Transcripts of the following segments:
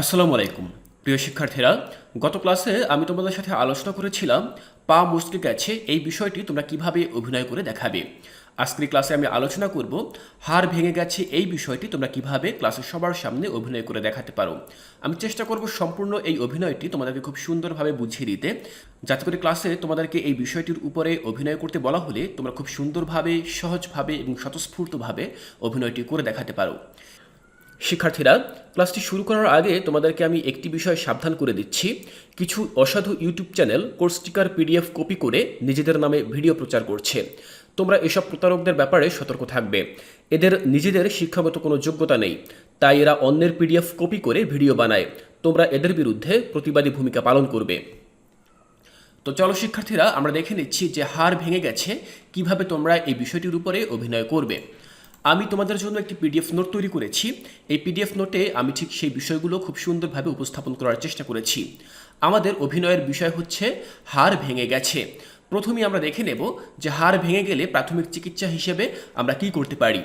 আসসালামু আলাইকুম। প্রিয় শিক্ষার্থীরা, গত ক্লাসে আমি তোমাদের সাথে আলোচনা করেছিলাম পা মুসকে গেছে, এই বিষয়টি তোমরা কীভাবে অভিনয় করে দেখাবে। আজকের ক্লাসে আমি আলোচনা করব হাড় ভেঙে গেছে, এই বিষয়টি তোমরা কীভাবে ক্লাসের সবার সামনে অভিনয় করে দেখাতে পারো। আমি চেষ্টা করব সম্পূর্ণ এই অভিনয়টি তোমাদেরকে খুব সুন্দরভাবে বুঝিয়ে দিতে। যাতে করে ক্লাসে তোমাদেরকে এই বিষয়টির উপরে অভিনয় করতে বলা হলে তোমরা খুব সুন্দরভাবে, সহজভাবে এবং স্বতঃস্ফূর্তভাবে অভিনয়টি করে দেখাতে পারো। শিক্ষার্থীরা, ক্লাসটি শুরু করার আগে তোমাদেরকে আমি একটি বিষয় সাবধান করে দিচ্ছি। কিছু অসাধু YouTube channel course sticker PDF copy করে নিজেদের নামে ভিডিও প্রচার করছে। তোমরা এসব প্রতারকদের ব্যাপারে সতর্ক থাকবে। এদের নিজেদের শিক্ষাগত কোনো যোগ্যতা নেই। তাই এরা অন্যের পিডিএফ কপি করে ভিডিও বানায়। তোমরা এদের বিরুদ্ধে প্রতিবাদী ভূমিকা পালন করবে। তো চলো শিক্ষার্থীরা, আমরা দেখে নিচ্ছি যে হার ভেঙে গেছে। কীভাবে তোমরা এই বিষয়টির উপরে অভিনয় করবে। আমি তোমাদের জন্য একটি পিডিএফ নোট তৈরি করেছি। এই পিডিএফ নোটে আমি ঠিক সেই বিষয়গুলো খুব সুন্দরভাবে উপস্থাপন করার চেষ্টা করেছি। আমাদের অভিনয়ের বিষয় হচ্ছে, হাড় ভেঙে গেছে। প্রথমেই আমরা দেখে নেব যে হাড় ভেঙে গেলে প্রাথমিক চিকিৎসা হিসেবে আমরা কি করতে পারি।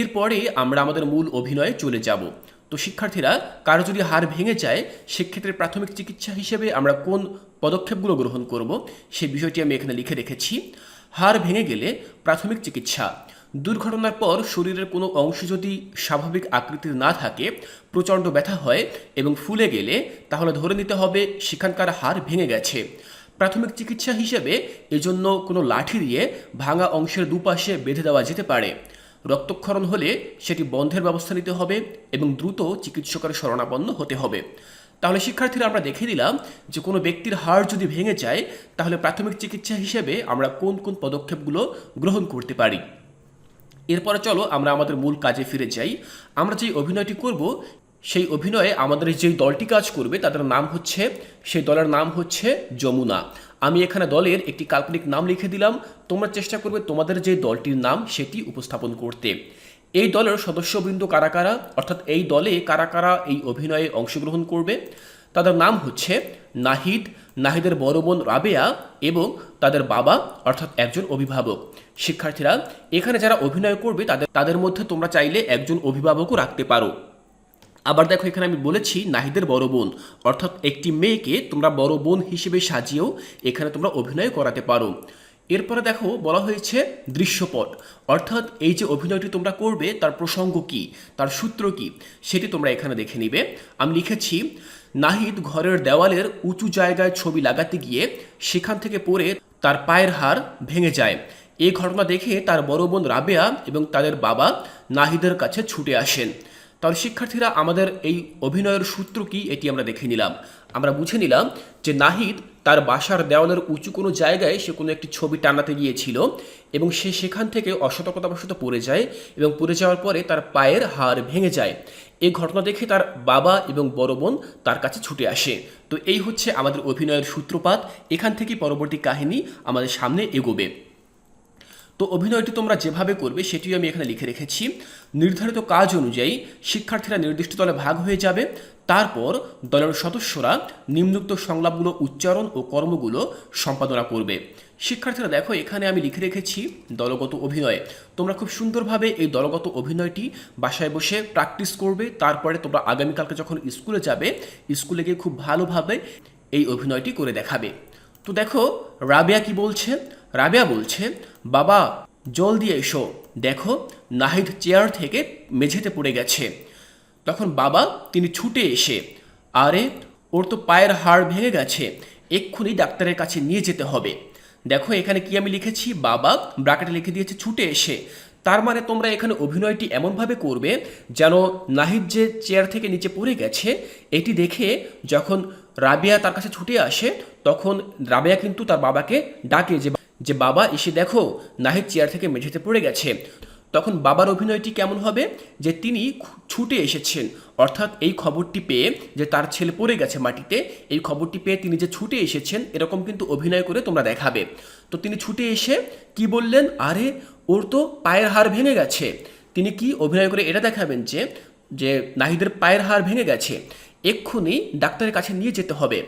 এরপরে আমরা আমাদের মূল অভিনয়ে চলে যাব। তো শিক্ষার্থীরা, কারও যদি হাড় ভেঙে যায়, সেক্ষেত্রে প্রাথমিক চিকিৎসা হিসেবে আমরা কোন পদক্ষেপগুলো গ্রহণ করব সেই বিষয়টি আমি এখানে লিখে রেখেছি। হাড় ভেঙে গেলে প্রাথমিক চিকিৎসা। দুর্ঘটনার পর শরীরের কোনো অংশ যদি স্বাভাবিক আকৃতির না থাকে, প্রচণ্ড ব্যথা হয় এবং ফুলে গেলে, তাহলে ধরে নিতে হবে সেখানকার হাড় ভেঙে গেছে। প্রাথমিক চিকিৎসা হিসেবে এজন্য কোনো লাঠি দিয়ে ভাঙা অংশের দুপাশে বেঁধে দেওয়া যেতে পারে। রক্তক্ষরণ হলে সেটি বন্ধের ব্যবস্থা নিতে হবে এবং দ্রুত চিকিৎসকের শরণাপন্ন হতে হবে। তাহলে শিক্ষার্থীরা, আমরা দেখে দিলাম যে কোনো ব্যক্তির হাড় যদি ভেঙে যায়, তাহলে প্রাথমিক চিকিৎসা হিসেবে আমরা কোন কোন পদক্ষেপগুলো গ্রহণ করতে পারি। এরপরে চলো আমরা আমাদের মূল কাজে ফিরে যাই। আমরা যেই অভিনয়টি করব, সেই অভিনয়ে আমাদের যে দলটি কাজ করবে, তাদের নাম হচ্ছে, সেই দলের নাম হচ্ছে যমুনা। আমি এখানে দলের একটি কাল্পনিক নাম লিখে দিলাম। তোমরা চেষ্টা করবে তোমাদের যে দলটির নাম সেটি উপস্থাপন করতে। এই দলের সদস্যবৃন্দ কারা কারা? অর্থাৎ এই দলে কারা কারা এই অভিনয়ে অংশগ্রহণ করবে? তাদের নাম হচ্ছে নাহিদ, নাহিদের বড় বোন রাবেয়া এবং তাদের বাবা, অর্থাৎ একজন অভিভাবক। শিক্ষার্থীরা, এখানে যারা অভিনয় করবে, তাদের তাদের মধ্যে তোমরা চাইলে একজন অভিভাবকও রাখতে পারো। আবার দেখো, এখানে আমি বলেছি নাহিদের বড় বোন, অর্থাৎ একটি মেয়েকে তোমরা বড় বোন হিসেবে সাজিয়েও এখানে তোমরা অভিনয় করাতে পারো। এরপরে দেখো, বলা হয়েছে দৃশ্যপট, অর্থাৎ এই যে অভিনয়টি তোমরা করবে, তার প্রসঙ্গ কি, তার সূত্র কি, সেটি তোমরা এখানে দেখে নিবে। আমি লিখেছি নাহিদ ঘরের দেওয়ালের উঁচু জায়গায় ছবি লাগাতে গিয়ে সেখান থেকে পড়ে তার পায়ের হাড় ভেঙে যায়। এই ঘটনা দেখে তার বড় বোন রাবেয়া এবং তাদের বাবা নাহিদের কাছে ছুটে আসেন। তাহলে শিক্ষার্থীরা, আমাদের এই অভিনয়ের সূত্র কি এটি আমরা দেখে নিলাম। আমরা বুঝে নিলাম যে নাহিদ তার বাসার দেওয়ালের উঁচু কোনো জায়গায় সে কোনো একটি ছবি টানাতে গিয়েছিল এবং সে সেখান থেকে অসতর্কতাবশত পড়ে যায় এবং পড়ে যাওয়ার পরে তার পায়ের হাড় ভেঙে যায়। এই ঘটনা দেখে তার বাবা এবং বড় বোন তার কাছে ছুটে আসে। তো এই হচ্ছে আমাদের অভিনয়ের সূত্রপাত। এখান থেকে পরবর্তী কাহিনী আমাদের সামনে এগোবে। তো অভিনয়টি তোমরা যেভাবে করবে সেটিও আমি এখানে লিখে রেখেছি। নির্ধারিত কাজ অনুযায়ী শিক্ষার্থীরা নির্দিষ্ট দলে ভাগ হয়ে যাবে। তারপর দলের সদস্যরা নিম্নোক্ত সংলাপগুলো উচ্চারণ ও কর্মগুলো সম্পাদনা করবে। শিক্ষার্থীরা, দেখো, এখানে আমি লিখে রেখেছি দলগত অভিনয়। তোমরা খুব সুন্দরভাবে এই দলগত অভিনয়টি বাসায় বসে প্র্যাকটিস করবে। তারপরে তোমরা আগামীকালকে যখন স্কুলে যাবে, স্কুলে গিয়ে খুব ভালোভাবে এই অভিনয়টি করে দেখাবে। তো দেখো, রাবেয়া কি বলছে? রাবেয়া বলছে, বাবা, জলদি এসো। দেখো, নাহিদ চেয়ার থেকে মেঝেতে পড়ে গেছে। তখন বাবা, তিনি ছুটে এসে, আরে, ওর তো পায়ের হাড় ভেঙে গেছে। এক্ষুনি ডাক্তারের কাছে নিয়ে যেতে হবে। দেখো এখানে কি আমি লিখেছি? বাবা ব্রাকেটে লিখে দিয়েছে, ছুটে এসে। তার মানে তোমরা এখানে অভিনয়টি এমনভাবে করবে যেন নাহিদ যে চেয়ার থেকে নিচে পড়ে গেছে, এটি দেখে যখন রাবিয়া তার কাছে ছুটে আসে, তখন রাবিয়া কিন্তু তার বাবাকে ডাকে যে যে বাবা, এসে দেখো, নাহিদ চেয়ার থেকে মেঝেতে পড়ে গেছে। তখন বাবার অভিনয়টি কেমন হবে? যে তিনি ছুটে এসেছেন। অর্থাৎ এই খবরটি পেয়ে যে তার ছেলে পড়ে গেছে মাটিতে, এই খবরটি পেয়ে তিনি যে ছুটে এসেছেন, এরকম কিন্তু অভিনয় করে তোমরা দেখাবে। তো তিনি ছুটে এসে কি বললেন? আরে, ওর তো পায়ের হাড় ভেঙে গেছে। তিনি কি অভিনয় করে এটা দেখাবেন যে যে নাহিদের পায়ের হাড় ভেঙে গেছে? এক্ষুনি ডাক্তারের কাছে নিয়ে যেতে হবে।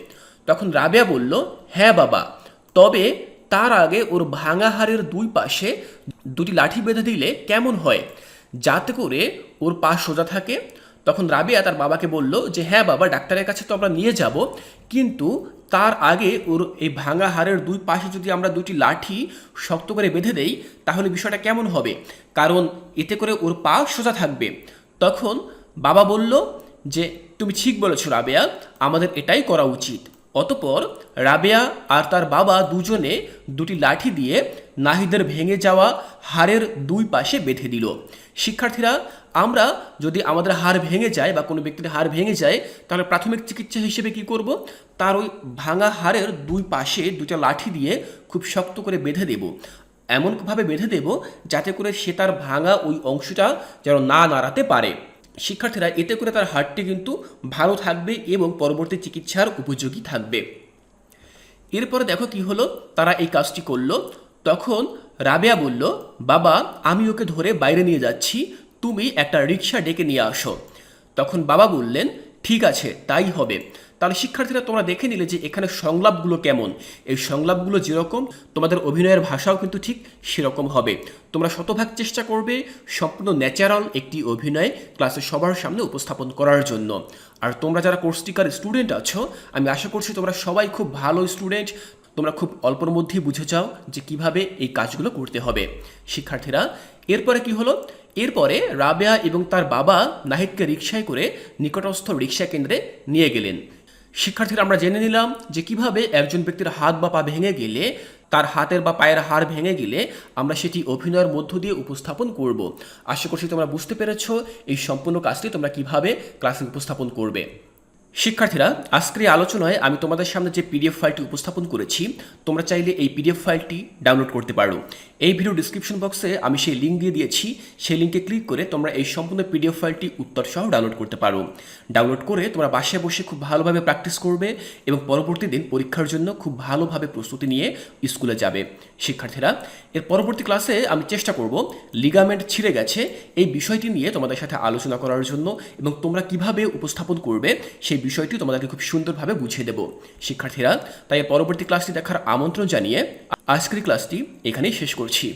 তখন রাবেয়া বলল হ্যাঁ বাবা। তবে তার আগে ওর ভাঙা হাড়ের দুই পাশে দুটি লাঠি বেঁধে দিলে কেমন হয়? যাতে করে ওর পা সোজা থাকে। তখন রাবিয়া তার বাবাকে বলল যে হ্যাঁ বাবা, ডাক্তারের কাছে তো আমরা নিয়ে যাব। কিন্তু তার আগে ওর এই ভাঙা হাড়ের দুই পাশে যদি আমরা দুটি লাঠি শক্ত করে বেঁধে দেই, তাহলে বিষয়টা কেমন হবে? কারণ এতে করে ওর পা সোজা থাকবে। তখন বাবা বলল যে, তুমি ঠিক বলেছ রাবেয়া, আমাদের এটাই করা উচিত। অতপর রাবেয়া আর তার বাবা দুজনে দুটি লাঠি দিয়ে নাহিদের ভেঙে যাওয়া হাড়ের দুই পাশে বেঁধে দিল। শিক্ষার্থীরা, আমরা যদি আমাদের হাড় ভেঙে যায় বা কোনো ব্যক্তির হাড় ভেঙে যায়, তাহলে প্রাথমিক চিকিৎসা হিসেবে কি করব? তার ওই ভাঙা হাড়ের দুই পাশে দুটা লাঠি দিয়ে খুব শক্ত করে বেঁধে দেব। এমনভাবে বেঁধে দেব যাতে করে সে তার ভাঙা ওই অংশটা যেন না নাড়াতে পারে। শিক্ষার্থীরা এতে করে তার হার্টটি কিন্তু ভালো থাকবে এবং পরবর্তী চিকিৎসার উপযোগী থাকবে। এরপরে দেখো কি হলো? তারা এই কাজটি করল। তখন রাবেয়া বলল, বাবা, আমি ওকে ধরে বাইরে নিয়ে যাচ্ছি। তুমি একটা রিক্সা ডেকে নিয়ে আসো। তখন বাবা বললেন ঠিক আছে, তাই হবে। তাহলে শিক্ষার্থীরা তোমরা দেখে নিলে যে এখানে সংলাপগুলো কেমন। এই সংলাপগুলো যেরকম, তোমাদের অভিনয়ের ভাষাও কিন্তু ঠিক সেরকম হবে। তোমরা শতভাগ চেষ্টা করবে সম্পূর্ণ ন্যাচারাল একটি অভিনয় ক্লাসে সবার সামনে উপস্থাপন করার জন্য। আর তোমরা যারা কোর্সটিকার স্টুডেন্ট আছো, আমি আশা করছি তোমরা সবাই খুব ভালো স্টুডেন্ট। তোমরা খুব অল্পর মধ্যেই বুঝে যাও যে কীভাবে এই কাজগুলো করতে হবে। শিক্ষার্থীরা, এরপরে কি হলো? এরপরে রাবেয়া এবং তার বাবা নাহিদকে রিক্সায় করে নিকটস্থ রিক্সা কেন্দ্রে নিয়ে গেলেন। শিক্ষার্থীরা আমরা জেনে নিলাম যে কীভাবে একজন ব্যক্তির হাত বা পা ভেঙে গেলে, তার হাতের বা পায়ের হাড় ভেঙে গেলে আমরা সেটি অভিনয়ের মধ্য দিয়ে উপস্থাপন করব। আশা করছি তোমরা বুঝতে পেরেছ এই সম্পূর্ণ কাজটি তোমরা কীভাবে ক্লাসে উপস্থাপন করবে। শিক্ষার্থীরা, আজকের এই আলোচনায় আমি তোমাদের সামনে যে পিডিএফ ফাইলটি উপস্থাপন করেছি, তোমরা চাইলে এই পিডিএফ ফাইলটি ডাউনলোড করতে পারো। এই ভিডিও ডিসক্রিপশন বক্সে আমি সেই লিঙ্ক দিয়ে দিয়েছি, সেই লিঙ্কে ক্লিক করে তোমরা এই সম্পূর্ণ পিডিএফ ফাইলটি উত্তর সহ ডাউনলোড করতে পারো। ডাউনলোড করে তোমরা বাসায় বসে খুব ভালোভাবে প্র্যাকটিস করবে এবং পরবর্তী দিন পরীক্ষার জন্য খুব ভালোভাবে প্রস্তুতি নিয়ে স্কুলে যাবে। শিক্ষার্থীরা, এর পরবর্তী ক্লাসে আমি চেষ্টা করব লিগামেন্ট ছিঁড়ে গেছে, এই বিষয়টি নিয়ে তোমাদের সাথে আলোচনা করার জন্য এবং তোমরা কীভাবে উপস্থাপন করবে সেই বিষয়টি তোমাদেরকে খুব সুন্দরভাবে বুঝিয়ে দেব। শিক্ষার্থীরা, তাই পরবর্তী ক্লাসটি দেখার আমন্ত্রণ জানিয়ে আজকের ক্লাসটি এখানেই শেষ করছি।